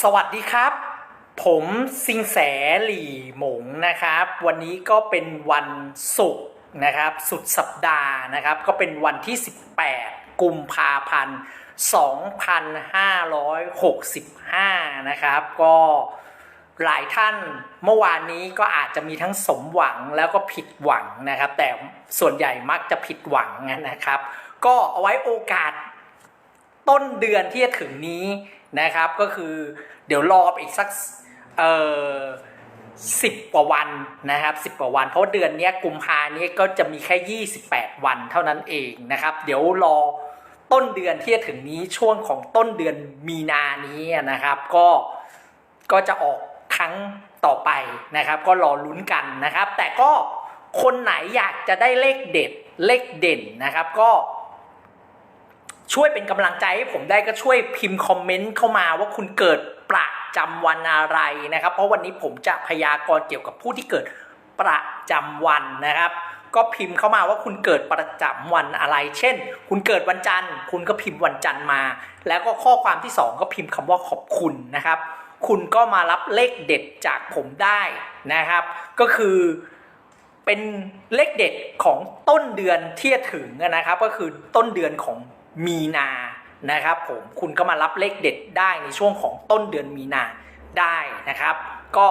สวัสดีครับ ผมซิงแสหลี่หมงนะครับ วันนี้ก็เป็นวันศุกร์นะครับ สุดสัปดาห์นะครับ ก็เป็นวันที่ 18 กุมภาพันธ์ 2565 นะครับ ก็หลายท่านเมื่อวานนี้ก็อาจจะมีทั้งสมหวังแล้วก็ผิดหวังนะครับ แต่ส่วนใหญ่มักจะผิดหวังนะครับ ก็เอาไว้โอกาส ต้นเดือนที่จะถึงนี้นะครับก็คือเดี๋ยวรออีกสักเอ่อสิบกว่าวันนะครับสิบกว่าวัน เพราะเดือนนี้กุมภาเนี้ยก็จะมีแค่ 28 วันเท่านั้นเองนะครับ เดี๋ยวรอต้นเดือนที่จะถึงนี้ช่วงของต้นเดือนมีนานี้นะครับ ก็ก็จะออกครั้งต่อไปนะครับ ก็รอลุ้นกันนะครับ แต่ก็คนไหนอยากจะได้เลขเด็ดเลขเด่นนะครับ ก็ ช่วยเป็นกำลังใจให้ผมได้ก็ช่วยพิมพ์คอมเมนต์เข้ามาว่าคุณเกิดประจำวันอะไรนะครับ เพราะวันนี้ผมจะพยากรณ์เกี่ยวกับผู้ที่เกิดประจำวันนะครับ ก็พิมพ์เข้ามาว่าคุณเกิดประจำวันอะไร เช่น คุณเกิดวันจันทร์ คุณก็พิมพ์วันจันทร์มา แล้วก็ข้อความที่สองก็พิมพ์คำว่าขอบคุณนะครับ คุณก็มารับเลขเด็ดจากผมได้นะครับ ก็คือเป็นเลขเด็ดของต้นเดือนที่จะถึงนะครับ ก็คือต้นเดือนของ มีนานะครับผมคุณก็มารับเลขเด็ดได้ในช่วงของต้นเดือนมีนาได้นะครับ ก็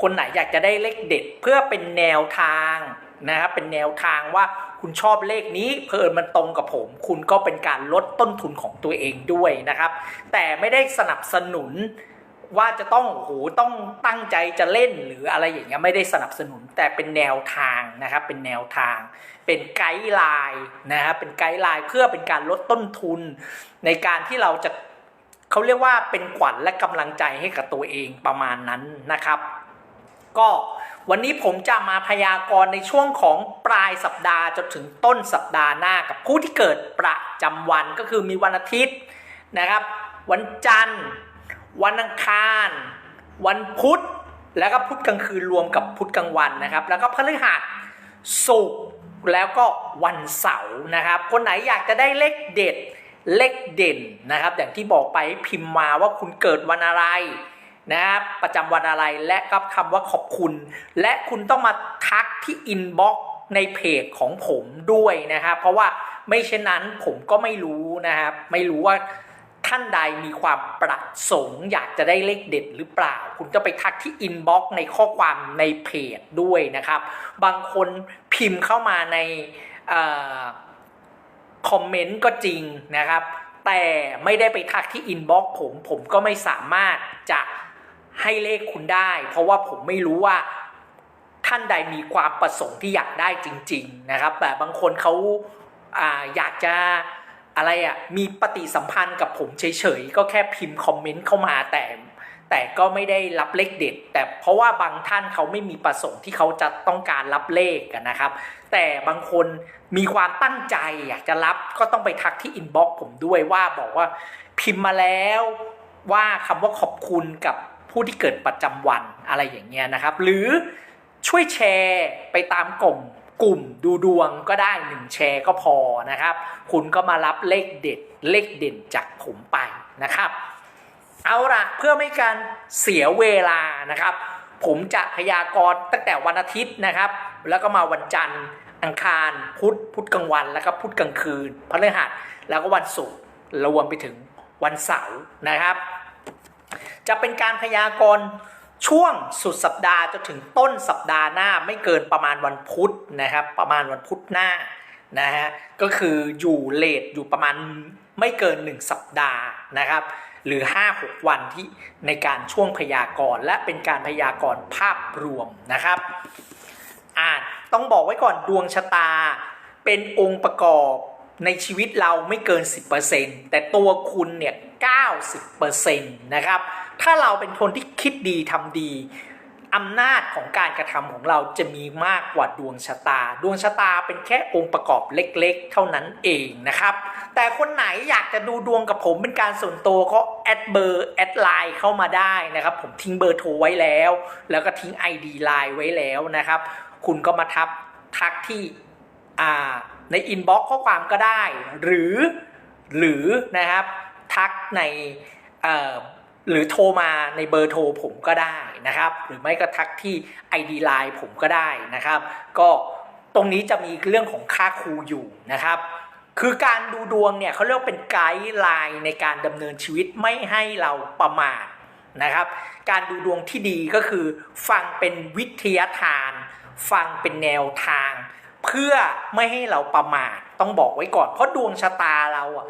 คนไหนอยากจะได้เลขเด็ดเพื่อเป็นแนวทางนะครับเป็นแนวทางว่าคุณชอบเลขนี้เพลินมันตรงกับผม คุณก็เป็นการลดต้นทุนของตัวเองด้วยนะครับ แต่ไม่ได้สนับสนุน ว่าจะต้องโอ้โหต้องตั้งใจจะเล่นหรืออะไรอย่างเงี้ยไม่ได้สนับสนุนแต่เป็นแนวทางนะครับ เป็นแนวทาง เป็นไกด์ไลน์นะครับเป็นไกด์ไลน์เพื่อเป็นการลดต้นทุน ในการที่เราจะเขาเรียกว่าเป็นขวัญและกำลังใจให้กับตัวเองประมาณนั้นนะครับ ก็วันนี้ผมจะมาพยากรณ์ในช่วงของปลายสัปดาห์จนถึงต้นสัปดาห์หน้ากับผู้ที่เกิดประจำวันก็คือมีวันอาทิตย์นะครับ วันจันทร์ วันอังคาร วันพุธ แล้วก็พุธกลางคืนรวมกับพุธกลางวันนะครับ แล้วก็พฤหัสศุกร์แล้วก็วันเสาร์นะครับ คนไหนอยากจะได้เลขเด็ดเลขเด่นนะครับ อย่างที่บอกไปพิมพ์มาว่าคุณเกิดวันอะไรนะครับประจำวันอะไรและก็คำว่าขอบคุณ และคุณต้องมาทักที่อินบ็อกซ์ในเพจของผมด้วยนะครับ เพราะว่าไม่เช่นนั้นผมก็ไม่รู้นะครับ ไม่รู้ว่า ท่านใดมีความประสงค์อยากจะได้เลขเด็ดหรือเปล่า คุณจะไปทักที่อินบ็อกซ์ในข้อความในเพจด้วยนะครับ บางคนพิมพ์เข้ามาในคอมเมนต์ก็จริงนะครับ แต่ไม่ได้ไปทักที่อินบ็อกซ์ผมผมก็ไม่สามารถจะให้เลขคุณได้ เพราะว่าผมไม่รู้ว่าท่านใดมีความประสงค์ที่อยากได้จริง ๆ นะครับ แต่บางคนเขาอาอยากจะ อะไรอะ่ะมีปฏิสัมพันธ์กับผมเฉยๆก็แค่พิมพ์คอมเมนต์เข้ามาแต่ แต่ก็ไม่ได้รับเลขเด็ด แต่เพราะว่าบางท่านเขาไม่มีประสงค์ที่เขาจะต้องการรับเลขกันนะครับ แต่บางคนมีความตั้งใจอยากจะรับก็ต้องไปทักที่อินบ็อกซ์ผมด้วยว่าบอกว่าพิมพ์มาแล้วว่าคำว่าขอบคุณกับผู้ที่เกิดประจำวันอะไรอย่างเงี้ยนะครับ หรือช่วยแชร์ไปตามกลุ่ม กลุ่มดูดวงก็ได้หนึ่งแชร์ก็พอนะครับ คุณก็มารับเลขเด็ดเลขเด่นจากผมไปนะครับ เอาละเพื่อไม่การเสียเวลานะครับ ผมจะพยากรณ์ตั้งแต่วันอาทิตย์นะครับ แล้วก็มาวันจันทร์อังคารพุธพุธกลางวันแล้วก็พุธกลางคืนพฤหัสแล้วก็วันศุกร์รวมไปถึงวันเสาร์นะครับ จะเป็นการพยากรณ์ ช่วงสุดสัปดาห์จนถึงต้นสัปดาห์หน้าไม่เกินประมาณวันพุธนะครับ ประมาณวันพุธหน้านะฮะก็คืออยู่เลทอยู่ประมาณไม่เกิน 1 สัปดาห์นะครับ หรือ 5-6 วันที่ในการช่วงพยากรณ์และเป็นการพยากรณ์ภาพรวมนะครับอ่าต้องบอกไว้ก่อนดวงชะตาเป็นองค์ประกอบ ในชีวิตเราไม่เกิน 10%แต่ตัวคุณเนี่ย90%นะครับ ถ้าเราเป็นคนที่คิดดีทำดีอำนาจของการกระทำของเราจะมีมากกว่าดวงชะตา ดวงชะตาเป็นแค่องค์ประกอบเล็กๆ เท่านั้นเองนะครับ แต่คนไหนอยากจะดูดวงกับผมเป็นการส่วนตัวก็แอดเบอร์แอดไลน์เข้ามาได้นะครับ ผมทิ้งเบอร์โทรไว้แล้ว แล้วก็ทิ้ง ID ไลน์ไว้แล้วนะครับ คุณก็มาทับทักที่อ่า ในอินบ็อกซ์ข้อความก็ได้ หรือหรือนะครับทักในหรือโทรมาในเบอร์โทรผมก็ได้นะครับ หรือไม่ก็ทักที่ ID Line ผมก็ได้นะครับ ก็ตรงนี้จะมีเรื่องของค่าครูอยู่นะครับ คือการดูดวงเนี่ยเขาเรียกเป็นไกด์ไลน์ในการดำเนินชีวิตไม่ให้เราประมาทนะครับ การดูดวงที่ดีก็คือ ฟังเป็นวิทยาทาน ฟังเป็นแนวทาง เพื่อไม่ให้เราประมาทต้องบอกไว้ก่อน เพราะดวงชะตาเราอะ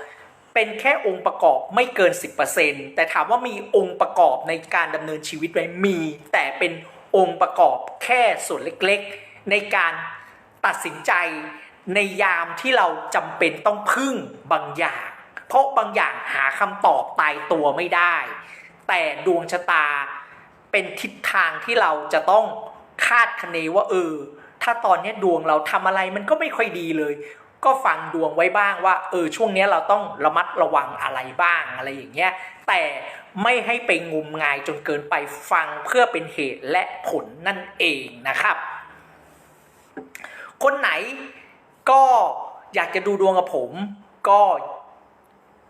เป็นแค่องค์ประกอบไม่เกิน 10%แต่ถามว่ามีองค์ประกอบในการดำเนินชีวิตไหมมี แต่เป็นองค์ประกอบแค่ส่วนเล็กๆ ในการตัดสินใจในยามที่เราจำเป็นต้องพึ่งบางอย่าง เพราะบางอย่างหาคำตอบตายตัวไม่ได้ แต่ดวงชะตาเป็นทิศทางที่เราจะต้องคาดคะเนว่าเออ ถ้าตอนนี้ดวงเราทำอะไรมันก็ไม่ค่อยดีเลย ก็ฟังดวงไว้บ้างว่าเออช่วงนี้เราต้องระมัดระวังอะไรบ้างอะไรอย่างเงี้ยแต่ไม่ให้ไปงมงายจนเกินไปฟังเพื่อเป็นเหตุและผลนั่นเองนะครับ คนไหนก็อยากจะดูดวงกับผมก็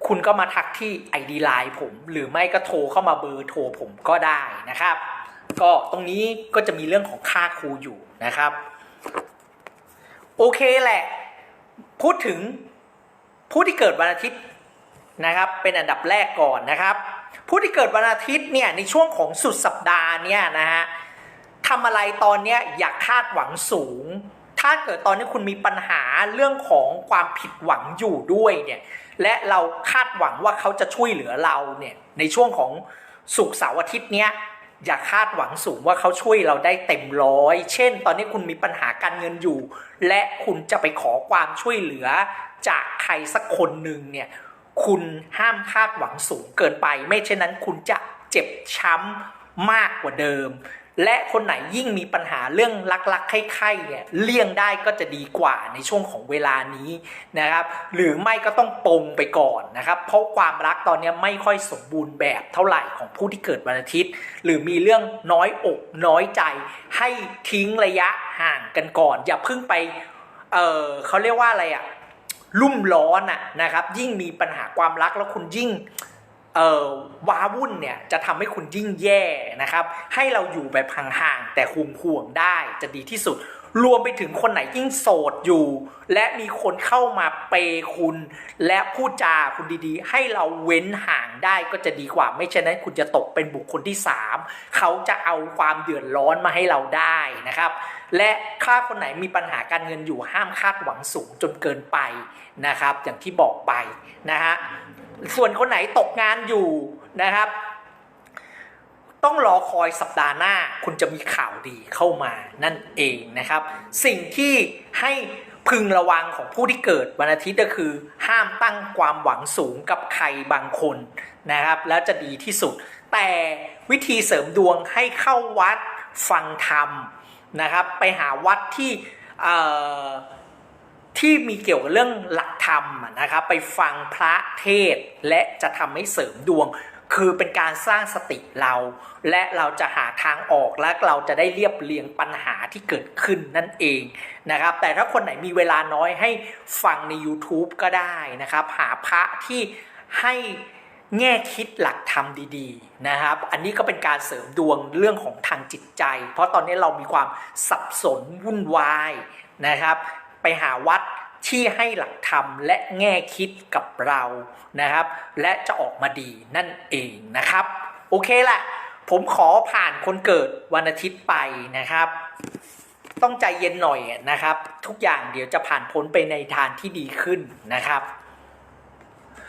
คุณก็มาทักที่ ID Line ผม หรือไม่ก็โทรเข้ามาเบอร์โทรผมก็ได้นะครับ ก็ตรงนี้ก็จะมีเรื่องของค่าครูอยู่นะครับ โอเคแหละ พูดถึงผู้ที่เกิดวันอาทิตย์นะครับ เป็นอันดับแรกก่อนนะครับ ผู้ที่เกิดวันอาทิตย์เนี่ยในช่วงของสุดสัปดาห์เนี่ยนะฮะทำอะไรตอนเนี้ยอย่าคาดหวังสูง ถ้าเกิดตอนนี้คุณมีปัญหาเรื่องของความผิดหวังอยู่ด้วยเนี่ย และเราคาดหวังว่าเขาจะช่วยเหลือเราเนี่ยในช่วงของสุกเสาร์อาทิตย์เนี้ย อย่าคาดหวังสูงว่าเขาช่วยเราได้เต็มร้อย เช่น ตอนนี้คุณมีปัญหาการเงินอยู่ และคุณจะไปขอความช่วยเหลือจากใครสักคนหนึ่งเนี่ย คุณห้ามคาดหวังสูงเกินไป ไม่เช่นนั้นคุณจะเจ็บช้ำมากกว่าเดิม และคนไหนยิ่งมีปัญหาเรื่องลักๆไข้ๆเนี่ยเลี่ยงได้ก็จะดีกว่าในช่วงของเวลานี้นะครับหรือไม่ก็ต้องปรงไปก่อนนะครับ เพราะความรักตอนนี้ไม่ค่อยสมบูรณ์แบบเท่าไหร่ของผู้ที่เกิดวันอาทิตย์ หรือมีเรื่องน้อยอกน้อยใจ ให้ทิ้งระยะห่างกันก่อน อย่าเพิ่งไปเออเขาเรียกว่าอะไรอะลุ่มร้อนอะนะครับ ยิ่งมีปัญหาความรักแล้วคุณยิ่ง เอ่อว้าวุ่นเนี่ยจะทำให้คุณยิ่งแย่นะครับ ให้เราอยู่แบบห่างๆแต่ห่วงห่วงๆได้จะดีที่สุด รวมไปถึงคนไหนยิ่งโสดอยู่ และมีคนเข้ามาเปย์คุณ และพูดจาคุณดีๆ ให้เราเว้นห่างได้ก็จะดีกว่า ไม่เช่นนั้นคุณจะตกเป็นบุคคลที่ 3 เขาจะเอาความเดือดร้อนมาให้เราได้นะครับ และถ้าคนไหนมีปัญหาการเงินอยู่ห้ามคาดหวังสูงจนเกินไปนะครับ อย่างที่บอกไปนะฮะ ส่วนคนไหนตกงานอยู่นะครับ ต้องรอคอยสัปดาห์หน้า คุณจะมีข่าวดีเข้ามานั่นเองนะครับ สิ่งที่ให้พึงระวังของผู้ที่เกิดวันอาทิตย์ก็คือ ห้ามตั้งความหวังสูงกับใครบางคนนะครับ แล้วจะดีที่สุด แต่วิธีเสริมดวงให้เข้าวัดฟังธรรมนะครับ ไปหาวัดที่ ที่มีเกี่ยวกับเรื่องหลักธรรมนะครับไปฟังพระเทศและจะทำให้เสริมดวง คือเป็นการสร้างสติเรา และเราจะหาทางออกและเราจะได้เรียบเรียงปัญหาที่เกิดขึ้นนั่นเองนะครับ แต่ถ้าคนไหนมีเวลาน้อยให้ฟังใน YouTube ก็ได้นะครับ หาพระที่ให้แง่คิดหลักธรรมดีๆนะครับ อันนี้ก็เป็นการเสริมดวงเรื่องของทางจิตใจ เพราะตอนนี้เรามีความสับสนวุ่นวายนะครับ ไปหาวัดที่ให้หลักธรรมและแง่คิดกับเรานะครับ และจะออกมาดีนั่นเองนะครับ โอเคแหละผมขอผ่านคนเกิดวันอาทิตย์ไปนะครับ ต้องใจเย็นหน่อยนะครับ ทุกอย่างเดี๋ยวจะผ่านพ้นไปในทางที่ดีขึ้นนะครับ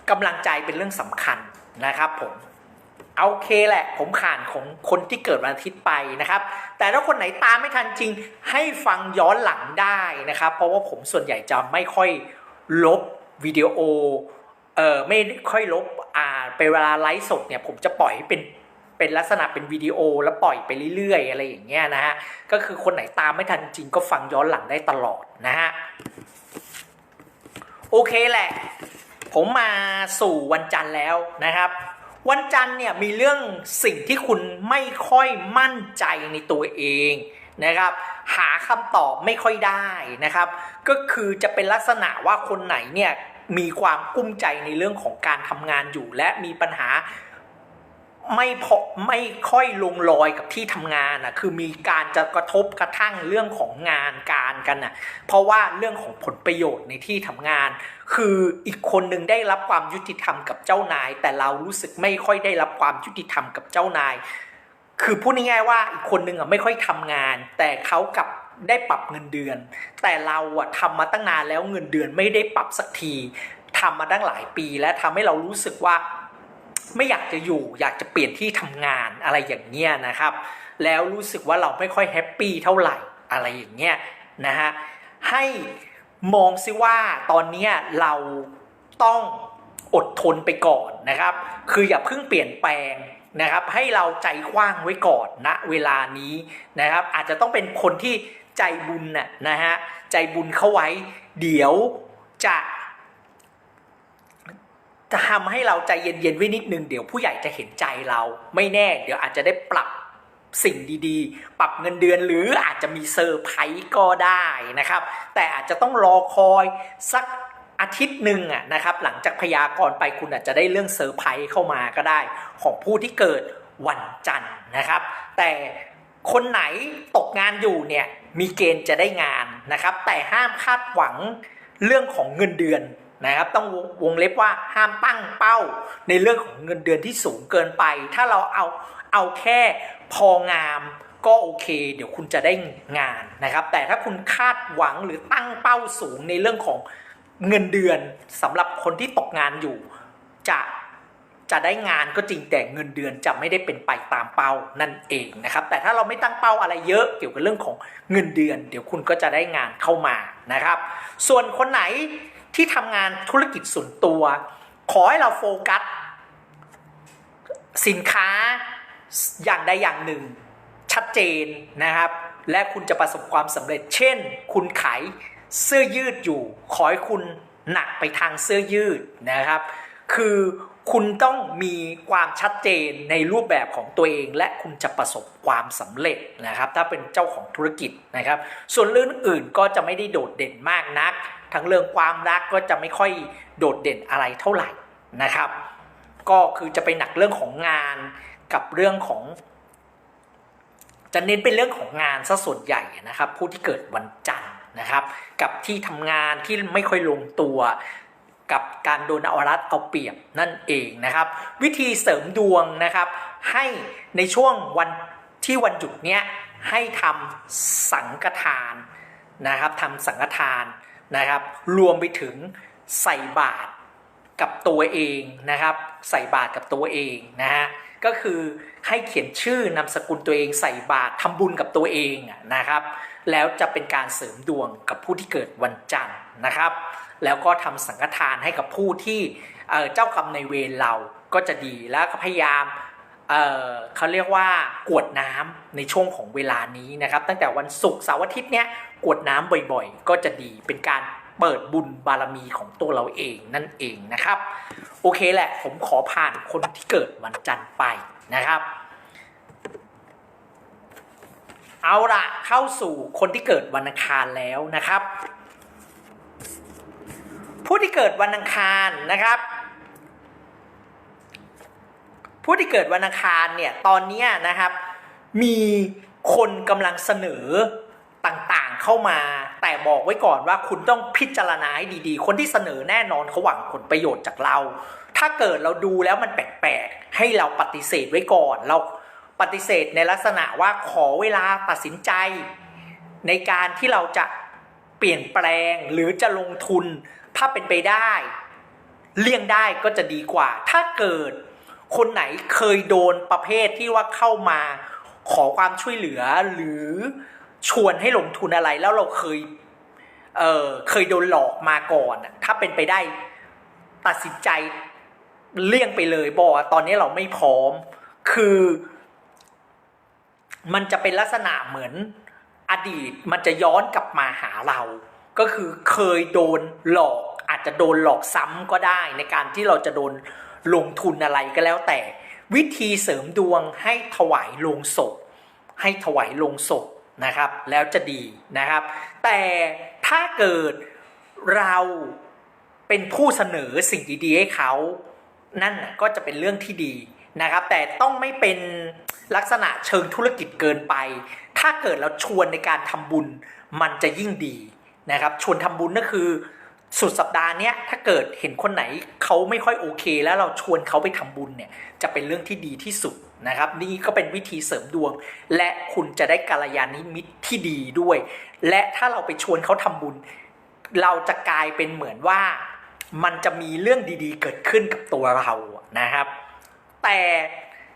กำลังใจเป็นเรื่องสำคัญนะครับผม เอาโอเคแหละ ผมขานของคนที่เกิดวันอาทิตย์ไปนะครับ แต่ถ้าคนไหนตามไม่ทันจริง ให้ฟังย้อนหลังได้นะครับ เพราะว่าผมส่วนใหญ่จะไม่ค่อยลบวิดีโอเอ่อไม่ค่อยลบอ่าเป็นเวลาไลฟ์สดเนี่ยผมจะปล่อยให้เป็นเป็นลักษณะเป็นวิดีโอแล้วปล่อยไปเรื่อยๆ อะไรอย่างเงี้ยนะฮะก็คือคนไหนตามไม่ทันจริงก็ฟังย้อนหลังได้ตลอดนะฮะโอเคแหละ ผมมาสู่วันจันทร์แล้วนะครับ วันจันทร์เนี่ยมีเรื่องสิ่งที่คุณไม่ค่อยมั่นใจในตัวเองนะครับ หาคำตอบไม่ค่อยได้นะครับ ก็คือจะเป็นลักษณะว่าคนไหนเนี่ยมีความกุ้มใจในเรื่องของการทำงานอยู่ และมีปัญหาไม่พอไม่ค่อยลงรอยกับที่ทำงานอะคือมีการจะกระทบกระทั่งเรื่องของงานการกันอะเพราะว่าเรื่องของผลประโยชน์ในที่ทำงาน คืออีกคนหนึ่งได้รับความยุติธรรมกับเจ้านาย แต่เรารู้สึกไม่ค่อยได้รับความยุติธรรมกับเจ้านาย คือพูดง่ายๆว่าอีกคนหนึ่งอะไม่ค่อยทำงาน แต่เขากับได้ปรับเงินเดือน แต่เราอะทำมาตั้งนานแล้วเงินเดือนไม่ได้ปรับสักทีทำมาตั้งหลายปีและทำให้เรารู้สึกว่าไม่อยากจะอยู่อยากจะเปลี่ยนที่ทำงานอะไรอย่างเงี้ยนะครับ แล้วรู้สึกว่าเราไม่ค่อยแฮปปี้เท่าไหร่อะไรอย่างเงี้ยนะฮะให้ มองซิว่าตอนนี้เราต้องอดทนไปก่อนนะครับ คืออย่าเพิ่งเปลี่ยนแปลงนะครับ ให้เราใจกว้างไว้ก่อนณเวลานี้นะครับ อาจจะต้องเป็นคนที่ใจบุญน่ะนะฮะใจบุญเข้าไว้ เดี๋ยวจะจะทำให้เราใจเย็นๆไว้นิดนึง เดี๋ยวผู้ใหญ่จะเห็นใจเราไม่แน่ เดี๋ยวอาจจะได้ปรับ สิ่งดีๆ ปรับเงินเดือนหรืออาจจะมีเซอร์ไพรส์ก็ได้นะครับ แต่อาจจะต้องรอคอยสักอาทิตย์หนึ่งอะนะครับหลังจากพยากรณ์ไปคุณอาจจะได้เรื่องเซอร์ไพรส์เข้ามาก็ได้ ของผู้ที่เกิดวันจันทร์นะครับ แต่คนไหนตกงานอยู่เนี่ยมีเกณฑ์จะได้งานนะครับ แต่ห้ามคาดหวังเรื่องของเงินเดือนนะครับต้องวงเล็บว่าห้ามตั้งเป้าในเรื่องของเงินเดือนที่สูงเกินไป ถ้าเราเอา เอาแค่พองามก็โอเค เดี๋ยวคุณจะได้งานนะครับ แต่ถ้าคุณคาดหวังหรือตั้งเป้าสูงในเรื่องของเงินเดือนสำหรับคนที่ตกงานอยู่ จะจะได้งานก็จริงแต่เงินเดือนจะไม่ได้เป็นไปตามเป้านั่นเองนะครับ แต่ถ้าเราไม่ตั้งเป้าอะไรเยอะเกี่ยวกับเรื่องของเงินเดือน เดี๋ยวคุณก็จะได้งานเข้ามานะครับ ส่วนคนไหนที่ทำงานธุรกิจส่วนตัว ขอให้เราโฟกัสสินค้า อย่างใดอย่างหนึ่ง ชัดเจนนะครับ และคุณจะประสบความสำเร็จ เช่น คุณขายเสื้อยืดอยู่ ขอให้คุณหนักไปทางเสื้อยืดนะครับ คือคุณต้องมีความชัดเจนในรูปแบบของตัวเอง และคุณจะประสบความสำเร็จนะครับ ถ้าเป็นเจ้าของธุรกิจนะครับ ส่วนเรื่องอื่นก็จะไม่ได้โดดเด่นมากนัก ทั้งเรื่องความรักก็จะไม่ค่อยโดดเด่นอะไรเท่าไหร่นะครับ ก็คือจะไปหนักเรื่องของงาน กับเรื่องของ จะเน้นเป็นเรื่องของงานซะส่วนใหญ่นะครับ ผู้ที่เกิดวันจันทร์นะครับ กับที่ทำงานที่ไม่ค่อยลงตัวกับการโดนเอารัดเอาเปรียบนั่นเองนะครับ วิธีเสริมดวงนะครับ ให้ในช่วงวันที่วันหยุดเนี้ยให้ทำสังฆทานนะครับทำสังฆทานนะครับ รวมไปถึงใส่บาตรกับตัวเองนะครับ ใส่บาตรกับตัวเองนะฮะ ก็คือให้เขียนชื่อนามสกุลตัวเองใส่บาตรทำบุญกับตัวเองนะครับ แล้วจะเป็นการเสริมดวงกับผู้ที่เกิดวันจันทร์นะครับ แล้วก็ทำสังฆทานให้กับผู้ที่เจ้ากรรมในเวรเราก็จะดีแล้วก็พยายามเเขาเรียกว่ากวดน้ำในช่วงของเวลานี้นะครับ ตั้งแต่วันศุกร์เสาร์อาทิตย์เนี้ยกวดน้ำบ่อยๆ ก็จะดีเป็นการ เปิดบุญบารมีของตัวเราเองนั่นเองนะครับ โอเคแหละผมขอผ่านคนที่เกิดวันจันทร์ไปนะครับ เอาละเข้าสู่คนที่เกิดวันอังคารแล้วนะครับ ผู้ที่เกิดวันอังคารนะครับผู้ที่เกิดวันอังคารเนี่ยตอนนี้นะครับ มีคนกำลังเสนอต่าง เข้ามา แต่บอกไว้ก่อนว่าคุณต้องพิจารณาให้ดีๆ คนที่เสนอแน่นอนเขาหวังผลประโยชน์จากเรา ถ้าเกิดเราดูแล้วมันแปลกๆ ให้เราปฏิเสธไว้ก่อน เราปฏิเสธในลักษณะว่าขอเวลาตัดสินใจ ในการที่เราจะเปลี่ยนแปลงหรือจะลงทุน ถ้าเป็นไปได้ เลี่ยงได้ก็จะดีกว่า ถ้าเกิดคนไหนเคยโดนประเภทที่ว่าเข้ามาขอความช่วยเหลือหรือ ชวนให้ลงทุนอะไรแล้วเราเคยเออเคยโดนหลอกมาก่อนอะถ้าเป็นไปได้ตัดสินใจเลี่ยงไปเลยบอกว่าตอนนี้เราไม่พร้อม คือ มันจะเป็นลักษณะเหมือนอดีตมันจะย้อนกลับมาหาเรา ก็คือเคยโดนหลอก อาจจะโดนหลอกซ้ำก็ได้ในการที่เราจะโดนลงทุนอะไรก็แล้วแต่ วิธีเสริมดวงให้ถวายลงศพ ให้ถวายลงศพ นะครับ แล้วจะดีนะครับ แต่ถ้าเกิดเราเป็นผู้เสนอสิ่งดีๆให้เขา นั่นก็จะเป็นเรื่องที่ดีนะครับ แต่ต้องไม่เป็นลักษณะเชิงธุรกิจเกินไป ถ้าเกิดเราชวนในการทำบุญมันจะยิ่งดีนะครับ ชวนทำบุญก็คือ สุดสัปดาห์เนี้ยถ้าเกิดเห็นคนไหนเขาไม่ค่อยโอเค แล้วเราชวนเขาไปทำบุญเนี่ยจะเป็นเรื่องที่ดีที่สุดนะครับ นี่ก็เป็นวิธีเสริมดวง และคุณจะได้กัลยาณมิตรที่ดีด้วย และถ้าเราไปชวนเขาทำบุญ เราจะกลายเป็นเหมือนว่า มันจะมีเรื่องดีๆ เกิดขึ้นกับตัวเรานะครับ แต่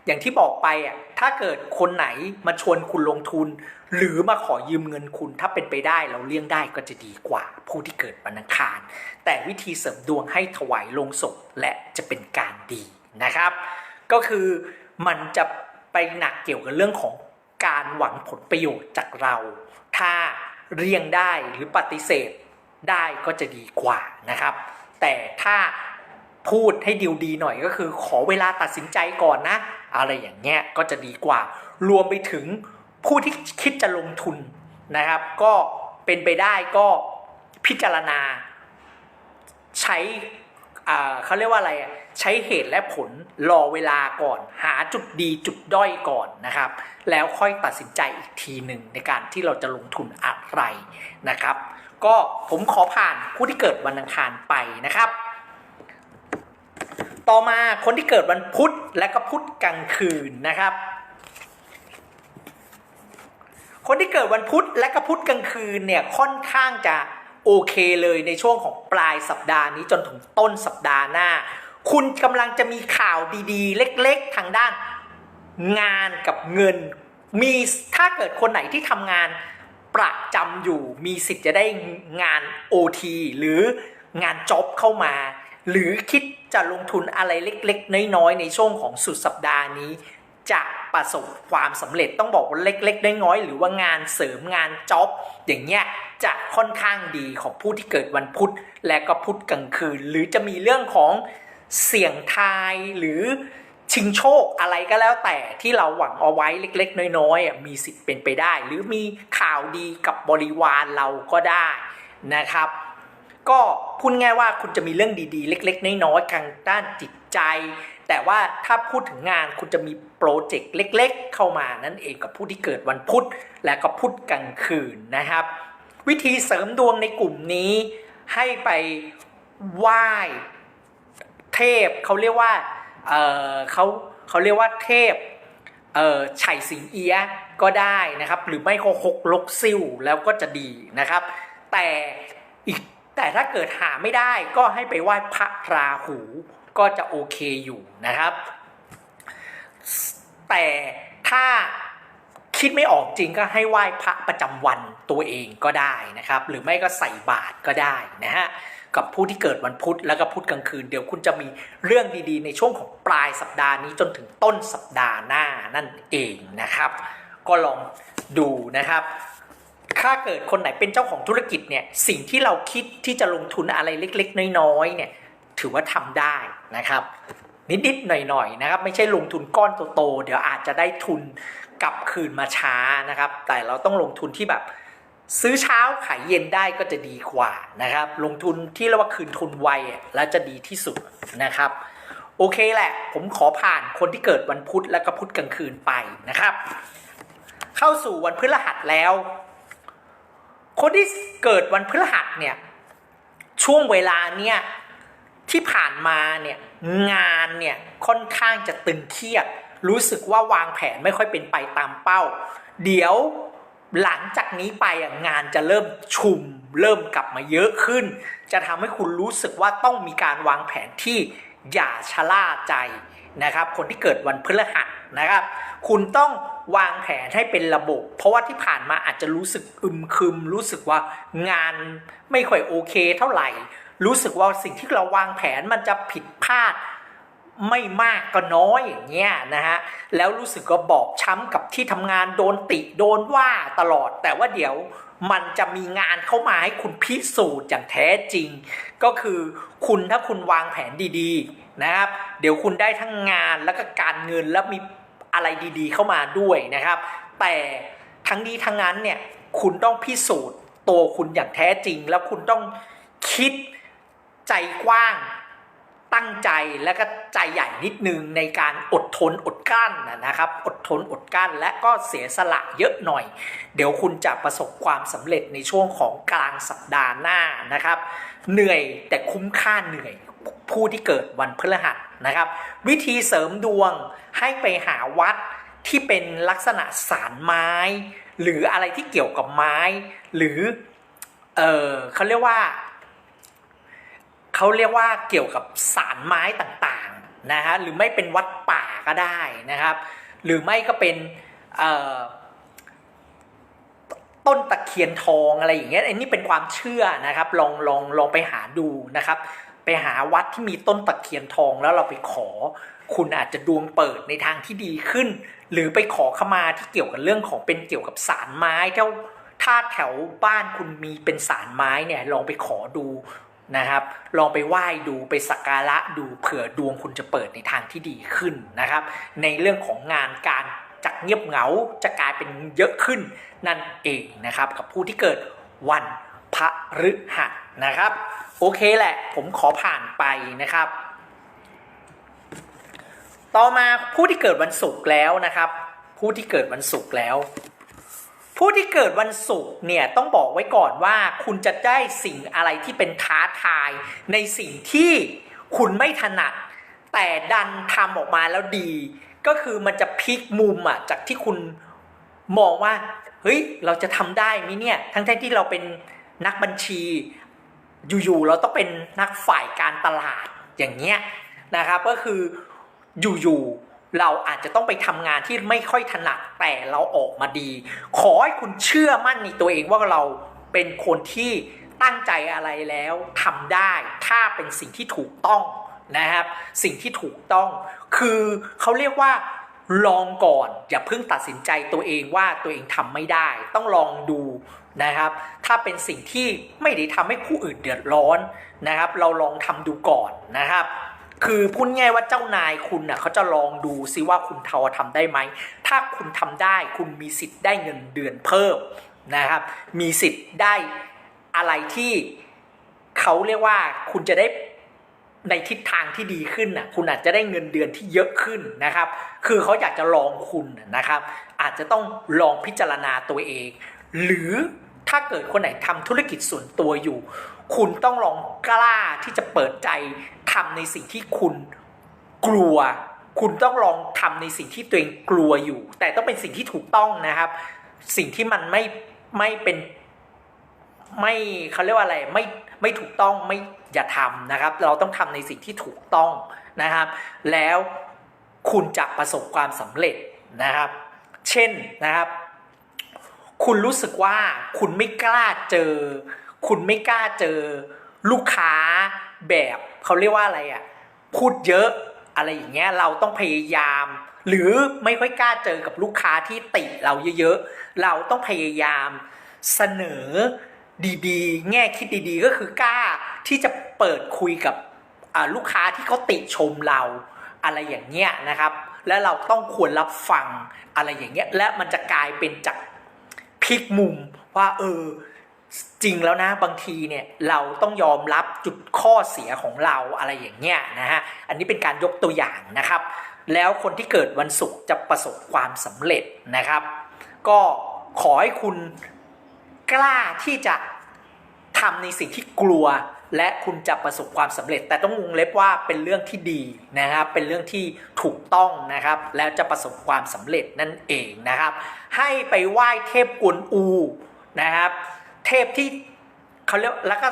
อย่างที่บอกไปอะถ้าเกิดคนไหนมาชวนคุณลงทุน หรือมาขอยืมเงินคุณ ถ้าเป็นไปได้เราเลี่ยงได้ก็จะดีกว่า ผู้ที่เกิดวันอังคาร แต่วิธีเสริมดวงให้ถวายลงศพและจะเป็นการดีนะครับ ก็คือมันจะไปหนักเกี่ยวกับเรื่องของการหวังผลประโยชน์จากเรา ถ้าเรียงได้หรือปฏิเสธได้ก็จะดีกว่านะครับ แต่ถ้าพูดให้ดีดีหน่อยก็คือขอเวลาตัดสินใจก่อนนะ อะไรอย่างเงี้ยก็จะดีกว่า รวมไปถึงผู้ที่คิดจะลงทุนนะครับ ก็เป็นไปได้ก็พิจารณาใช้เขาเรียกว่าอะไรใช้เหตุและผลรอเวลาก่อน หาจุดดีจุดด้อยก่อนนะครับ แล้วค่อยตัดสินใจอีกทีหนึ่งในการที่เราจะลงทุนอะไรนะครับ ก็ผมขอผ่านผู้ที่เกิดวันอังคารไปนะครับ ต่อมาคนที่เกิดวันพุธและก็พุธกลางคืนนะครับ คนที่เกิดวันพุธและก็พุธกลางคืนเนี่ยค่อนข้างจะโอเคเลยในช่วงของปลายสัปดาห์นี้จนถึงต้นสัปดาห์หน้า คุณกำลังจะมีข่าวดีๆ เล็กๆ ทางด้านงานกับเงิน มีถ้าเกิดคนไหนที่ทำงานประจำอยู่ มีสิทธิ์จะได้งาน OT หรืองานจ็อบเข้ามา หรือคิดจะลงทุนอะไรเล็กๆ น้อยๆ ในช่วงของสุดสัปดาห์นี้ จะประสบความสำเร็จต้องบอกว่าเล็กๆ น้อยๆ หรือว่างานเสริมงานจ็อบ อย่างเงี้ยจะค่อนข้างดีของผู้ที่เกิดวันพุธ และก็พุธกลางคืน หรือจะมีเรื่องของเสี่ยงทายหรือชิงโชคอะไรก็แล้วแต่ที่เราหวังเอาไว้เล็ก ๆ น้อยๆมีสิทธิ์เป็นไปได้ หรือมีข่าวดีกับบริวารเราก็ได้นะครับ ก็พูดง่ายว่าคุณจะมีเรื่องดีๆ เล็ก ๆ น้อยๆทางด้านจิตใจ แต่ว่าถ้าพูดถึงงานคุณจะมีโปรเจกต์เล็ก ๆ เข้ามานั่นเองกับผู้ที่เกิดวันพุธและก็พุธกลางคืนนะครับ วิธีเสริมดวงในกลุ่มนี้ให้ไปไหว้เทพเขาเรียกว่าเออเขาเขาเรียกว่าเทพเออไฉสิงเอียก็ได้นะครับ หรือไม่ก็หกลกซิ่วแล้วก็จะดีนะครับ แต่ แต่ถ้าเกิดหาไม่ได้ก็ให้ไปไหว้พระราหูก็จะโอเคอยู่นะครับ แต่ถ้าคิดไม่ออกจริงก็ให้ไหว้พระประจำวันตัวเองก็ได้นะครับ หรือไม่ก็ใส่บาตรก็ได้นะฮะกับผู้ที่เกิดวันพุธแล้วก็พุธกลางคืน เดี๋ยวคุณจะมีเรื่องดีๆ ในช่วงของปลายสัปดาห์นี้จนถึงต้นสัปดาห์หน้านั่นเองนะครับ ก็ลองดูนะครับ ถ้าเกิดคนไหนเป็นเจ้าของธุรกิจเนี่ยสิ่งที่เราคิดที่จะลงทุนอะไรเล็ก ๆ น้อยๆเนี่ยถือว่าทำได้นะครับ นิดๆหน่อยๆนะครับ ไม่ใช่ลงทุนก้อนโตๆเดี๋ยวอาจจะได้ทุนกลับคืนมาช้านะครับ แต่เราต้องลงทุนที่แบบซื้อเช้าขายเย็นได้ก็จะดีกว่านะครับ ลงทุนที่เรียกว่าคืนทุนไวแล้วจะดีที่สุดนะครับ โอเคแหละ ผมขอผ่านคนที่เกิดวันพุธและก็พุธกลางคืนไปนะครับ เข้าสู่วันพฤหัสแล้ว คนที่เกิดวันพฤหัสเนี่ยช่วงเวลาเนี่ยที่ผ่านมาเนี่ยงานเนี่ยค่อนข้างจะตึงเครียด รู้สึกว่าวางแผนไม่ค่อยเป็นไปตามเป้า เดี๋ยวหลังจากนี้ไปอะงานจะเริ่มชุม เริ่มกลับมาเยอะขึ้น จะทำให้คุณรู้สึกว่าต้องมีการวางแผนที่อย่าชะล่าใจนะครับ คนที่เกิดวันพฤหัสนะครับ คุณต้อง วางแผนให้เป็นระบบ เพราะว่าที่ผ่านมาอาจจะรู้สึกอึมครึม รู้สึกว่างานไม่ค่อยโอเคเท่าไหร่ รู้สึกว่าสิ่งที่เราวางแผนมันจะผิดพลาดไม่มากก็น้อยอย่างเงี้ยนะฮะแล้วรู้สึกก็บอบช้ำกับที่ทำงานโดนติโดนว่าตลอด แต่ว่าเดี๋ยวมันจะมีงานเข้ามาให้คุณพิสูจน์อย่างแท้จริง ก็คือคุณถ้าคุณวางแผนดีๆนะครับ เดี๋ยวคุณได้ทั้งงานแล้วก็การเงินแล้วมี อะไรดีๆ เข้ามาด้วยนะครับ แต่ทั้งนี้ทั้งนั้นเนี่ยคุณต้องพิสูจน์ตัวคุณอย่างแท้จริง แล้วคุณต้องคิดใจกว้างตั้งใจและก็ใจใหญ่นิดนึงในการอดทนอดกลั้นนะนะครับ อดทนอดกลั้นและก็เสียสละเยอะหน่อย เดี๋ยวคุณจะประสบความสำเร็จในช่วงของกลางสัปดาห์หน้านะครับ เหนื่อยแต่คุ้มค่าเหนื่อย ผู้ที่เกิดวันพฤหัสนะครับ วิธีเสริมดวงให้ไปหาวัดที่เป็นลักษณะสารไม้ หรืออะไรที่เกี่ยวกับไม้ หรือเออเขาเรียกว่าเขาเรียกว่าเกี่ยวกับสารไม้ต่างๆนะฮะหรือไม่เป็นวัดป่าก็ได้นะครับ หรือไม่ก็เป็นเอ่อต้นตะเคียนทองอะไรอย่างเงี้ยอันนี้เป็นความเชื่อนะครับ ลองลองลองไปหาดูนะครับ หาวัดที่มีต้นตะเคียนทองแล้วเราไปขอ คุณอาจจะดวงเปิดในทางที่ดีขึ้น หรือไปขอขมาที่เกี่ยวกับเรื่องของเป็นเกี่ยวกับสารไม้เท่าถ้าแถวบ้านคุณมีเป็นสารไม้เนี่ยลองไปขอดูนะครับ ลองไปไหว้ดูไปสักการะดูเผื่อดวงคุณจะเปิดในทางที่ดีขึ้นนะครับ ในเรื่องของงานการจากเงียบเหงาจะกลายเป็นเยอะขึ้นนั่นเองนะครับ กับผู้ที่เกิดวันพระฤหัสนะครับ โอเคแหละ ผมขอผ่านไปนะครับ ต่อมาผู้ที่เกิดวันศุกร์แล้วนะครับ ผู้ที่เกิดวันศุกร์แล้ว ผู้ที่เกิดวันศุกร์เนี่ยต้องบอกไว้ก่อนว่าคุณจะได้สิ่งอะไรที่เป็นท้าทาย ในสิ่งที่คุณไม่ถนัด แต่ดันทำออกมาแล้วดี ก็คือมันจะพลิกมุมอะจากที่คุณมองว่าเฮ้ยเราจะทำได้ไหมเนี่ย ทั้งๆที่เราเป็นนักบัญชี อยู่ๆเราต้องเป็นนักฝ่ายการตลาดอย่างเงี้ยนะครับก็คืออยู่ๆเราอาจจะต้องไปทำงานที่ไม่ค่อยถนัดแต่เราออกมาดี ขอให้คุณเชื่อมั่นในตัวเองว่าเราเป็นคนที่ตั้งใจอะไรแล้วทำได้ ถ้าเป็นสิ่งที่ถูกต้องนะครับ สิ่งที่ถูกต้อง คือเขาเรียกว่าลองก่อน อย่าเพิ่งตัดสินใจตัวเองว่าตัวเองทำไม่ได้ ต้องลองดู นะครับ ถ้าเป็นสิ่งที่ไม่ได้ทำให้ผู้อื่นเดือดร้อนนะครับ เราลองทำดูก่อนนะครับ คือพูดง่ายว่าเจ้านายคุณน่ะเขาจะลองดูซิว่าคุณทอทำได้ไหม ถ้าคุณทำได้คุณมีสิทธิ์ได้เงินเดือนเพิ่มนะครับ มีสิทธิ์ได้อะไรที่เขาเรียกว่าคุณจะได้ในทิศทางที่ดีขึ้นน่ะคุณอาจจะได้เงินเดือนที่เยอะขึ้นนะครับ คือเขาอยากจะลองคุณนะครับ อาจจะต้องลองพิจารณาตัวเอง หรือถ้าเกิดคนไหนทำธุรกิจส่วนตัวอยู่ คุณต้องลองกล้าที่จะเปิดใจทำในสิ่งที่คุณกลัว คุณต้องลองทำในสิ่งที่ตัวเองกลัวอยู่ แต่ต้องเป็นสิ่งที่ถูกต้องนะครับ สิ่งที่มันไม่ไม่เป็นไม่เขาเรียกว่าอะไรไม่ไม่ถูกต้องไม่อย่าทำนะครับ เราต้องทำในสิ่งที่ถูกต้องนะครับ แล้วคุณจะประสบความสำเร็จนะครับ เช่นนะครับ คุณรู้สึกว่าคุณไม่กล้าเจอ คุณไม่กล้าเจอ ลูกค้าแบบเขาเรียกว่าอะไรอะ่ะพูดเยอะอะไรอย่างเงี้ยเราต้องพยายาม หรือไม่ค่อยกล้าเจอกับลูกค้าที่ติเราเยอะๆ เราต้องพยายามเสนอดีๆ แง่คิดดีๆ ก็คือกล้าที่จะเปิดคุยกับลูกค้าที่เขาติชมเราอะไรอย่างเงี้ยนะครับ และเราต้องควรรับฟังอะไรอย่างเงี้ยและมันจะกลายเป็นจาก ลิกมุมว่าเออจริงแล้วนะบางทีเนี่ยเราต้องยอมรับจุดข้อเสียของเราอะไรอย่างเงี้ยนะฮะอันนี้เป็นการยกตัวอย่างนะครับ แล้วคนที่เกิดวันศุกร์จะประสบความสำเร็จนะครับ ก็ขอให้คุณกล้าที่จะทำในสิ่งที่กลัว และคุณจะประสบความสำเร็จ แต่ต้องวงเล็บว่าเป็นเรื่องที่ดีนะครับ เป็นเรื่องที่ถูกต้องนะครับ แล้วจะประสบความสำเร็จนั่นเองนะครับ ให้ไปไหว้เทพกวนอูนะครับ เทพที่เขาเรียกแล้วก็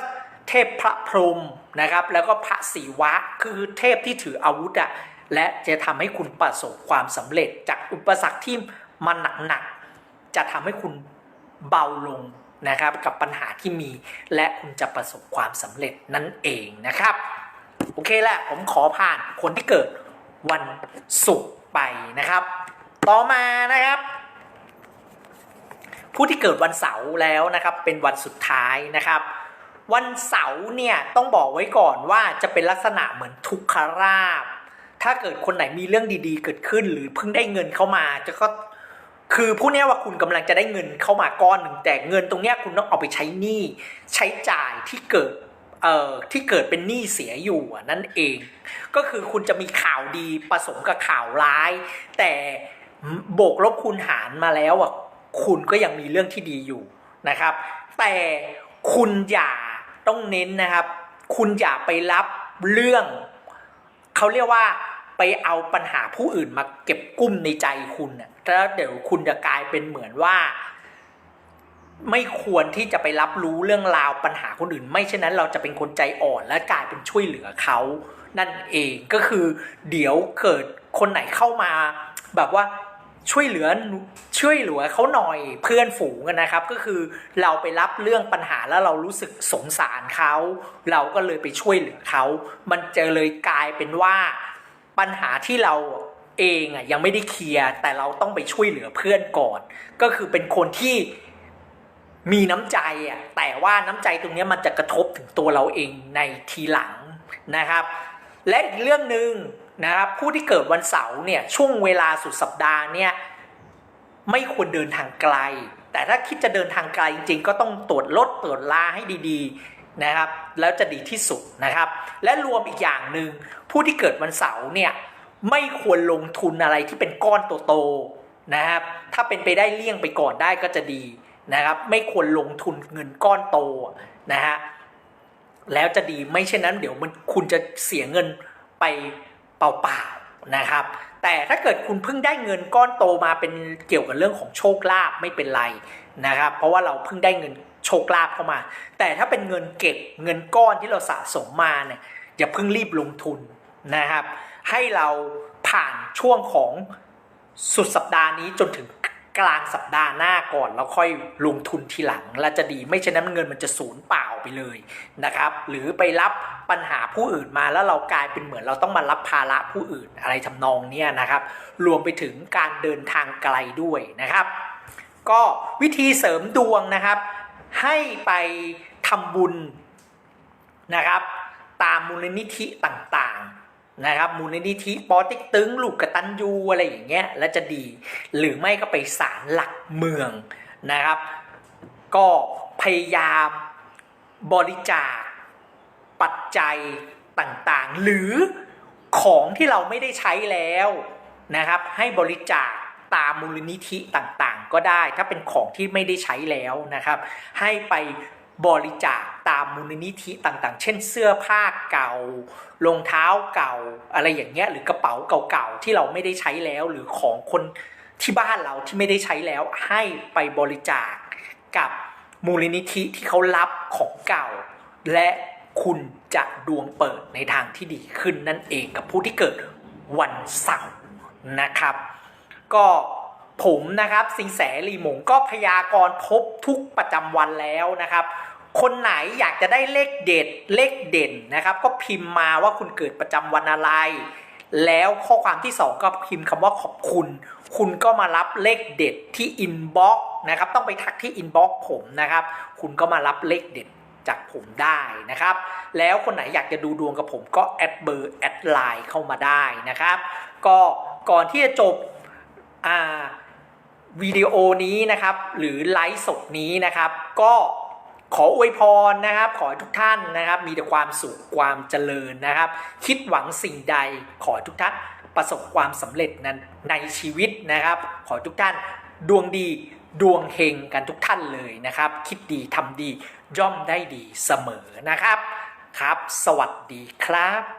เทพพระพรหมนะครับ แล้วก็พระศิวะคือเทพที่ถืออาวุธอะและจะทำให้คุณประสบความสำเร็จจากอุปสรรคที่มันหนักๆจะทำให้คุณเบาลง นะครับกับปัญหาที่มี และคุณจะประสบความสำเร็จนั่นเองนะครับ โอเคแหละผมขอผ่านคนที่เกิดวันศุกร์ไปนะครับ ต่อมานะครับ ผู้ที่เกิดวันเสาร์แล้วนะครับ เป็นวันสุดท้ายนะครับวันเสาร์เนี่ยต้องบอกไว้ก่อนว่าจะเป็นลักษณะเหมือนทุกขราบ ถ้าเกิดคนไหนมีเรื่องดีๆ เกิดขึ้น หรือเพิ่งได้เงินเข้ามา จะก็ คือผู้นี้ว่าคุณกำลังจะได้เงินเข้ามาก้อนหนึ่งแต่เงินตรงเนี้ยคุณต้องเอาไปใช้หนี้ใช้จ่ายที่เกิดเอ่อที่เกิดเป็นหนี้เสียอยู่นั่นเอง ก็คือคุณจะมีข่าวดีผสมกับข่าวร้าย แต่โบกลบคูณหารมาแล้วอะคุณก็ยังมีเรื่องที่ดีอยู่นะครับ แต่คุณอย่าต้องเน้นนะครับ คุณอย่าไปรับเรื่องเขาเรียกว่าไปเอาปัญหาผู้อื่นมาเก็บกุ้มในใจคุณน่ะ แล้วเดี๋ยวคุณจะกลายเป็นเหมือนว่า ไม่ควรที่จะไปรับรู้เรื่องราวปัญหาคนอื่น ไม่เช่นนั้นเราจะเป็นคนใจอ่อนและกลายเป็นช่วยเหลือเขานั่นเองก็คือ เดี๋ยวเกิดคนไหนเข้ามา แบบว่าช่วยเหลือช่วยเหลือเขาหน่อยเพื่อนฝูงนะครับ ก็คือเราไปรับเรื่องปัญหาแล้วเรารู้สึกสงสารเขา เราก็เลยไปช่วยเหลือเขา มันจะเลยกลายเป็นว่าปัญหาที่เรา เองอะยังไม่ได้เคลียร์แต่เราต้องไปช่วยเหลือเพื่อนก่อน ก็คือเป็นคนที่มีน้ำใจอะแต่ว่าน้ำใจตรงนี้มันจะกระทบถึงตัวเราเองในทีหลังนะครับ และอีกเรื่องหนึ่งนะครับผู้ที่เกิดวันเสาร์เนี่ยช่วงเวลาสุดสัปดาห์เนี่ยไม่ควรเดินทางไกล แต่ถ้าคิดจะเดินทางไกลจริง ๆ ก็ต้องตรวจรถตรวจลาให้ดีๆนะครับ แล้วจะดีที่สุดนะครับ และรวมอีกอย่างหนึ่งผู้ที่เกิดวันเสาร์เนี่ย ไม่ควรลงทุนอะไรที่เป็นก้อนโตๆนะครับ ถ้าเป็นไปได้เลี่ยงไปก่อนได้ก็จะดีนะครับ ไม่ควรลงทุนเงินก้อนโตนะฮะแล้วจะดีไม่เช่นนั้นเดี๋ยวมันคุณจะเสียเงินไปเปล่าๆนะครับ แต่ถ้าเกิดคุณเพิ่งได้เงินก้อนโตมาเป็นเกี่ยวกับเรื่องของโชคลาภไม่เป็นไรนะครับ เพราะว่าเราเพิ่งได้เงินโชคลาภเข้ามา แต่ถ้าเป็นเงินเก็บเงินก้อนที่เราสะสมมาเนี่ยอย่าเพิ่งรีบลงทุนนะครับ ให้เราผ่านช่วงของสุดสัปดาห์นี้จนถึงกลางสัปดาห์หน้าก่อนแล้วค่อยลงทุนทีหลังแล้วจะดีไม่เช่นนั้นเงินมันจะสูญเปล่าไปเลยนะครับ หรือไปรับปัญหาผู้อื่นมาแล้วเรากลายเป็นเหมือนเราต้องมารับภาระผู้อื่นอะไรทำนองเนี้ยนะครับ รวมไปถึงการเดินทางไกลด้วยนะครับ ก็วิธีเสริมดวงนะครับ ให้ไปทำบุญนะครับ ตามมูลนิธิต่าง นะครับมูลนิธิปอติ๊กตึงลูกกระตันยูอะไรอย่างเงี้ยแล้วจะดี หรือไม่ก็ไปศาลหลักเมืองนะครับ ก็พยายามบริจาคปัจจัยต่างๆ หรือของที่เราไม่ได้ใช้แล้วนะครับ ให้บริจาคตามมูลนิธิต่างๆ ก็ได้ ถ้าเป็นของที่ไม่ได้ใช้แล้วนะครับ ให้ไป บริจาคตามมูลนิธิต่างๆ เช่นเสื้อผ้าเก่ารองเท้าเก่า อะไรอย่างเงี้ยหรือกระเป๋าเก่าๆที่เราไม่ได้ใช้แล้วหรือของคนที่บ้านเราที่ไม่ได้ใช้แล้วให้ไปบริจาคกับมูลนิธิที่เขารับของเก่า และคุณจะดวงเปิดในทางที่ดีขึ้นนั่นเองกับผู้ที่เกิดวันเสาร์นะครับ ก็ ผมนะครับสิงแสลีหมงก็พยากรณ์พบทุกประจำวันแล้วนะครับ คนไหนอยากจะได้เลขเด็ดเลขเด่นนะครับ ก็พิมพ์มาว่าคุณเกิดประจำวันอะไร แล้วข้อความที่สองก็พิมพ์คำว่าขอบคุณ คุณก็มารับเลขเด็ดที่อินบ็อกนะครับต้องไปทักที่อินบ็อกผมนะครับ คุณก็มารับเลขเด็ดจากผมได้นะครับ แล้วคนไหนอยากจะดูดวงกับผมก็แอดเบอร์แอดไลน์เข้ามาได้นะครับ ก็ก่อนที่จะจบอ่า วิดีโอนี้นะครับ หรือไลฟ์สดนี้นะครับ ก็ขออวยพรนะครับ ขอให้ทุกท่านนะครับ มีแต่ความสุขความเจริญนะครับ คิดหวังสิ่งใดขอให้ทุกท่านประสบความสำเร็จนั้นในชีวิตนะครับ ขอให้ทุกท่านดวงดีดวงเฮงกันทุกท่านเลยนะครับ คิดดีทำดีย่อมได้ดีเสมอนะครับครับ สวัสดีครับ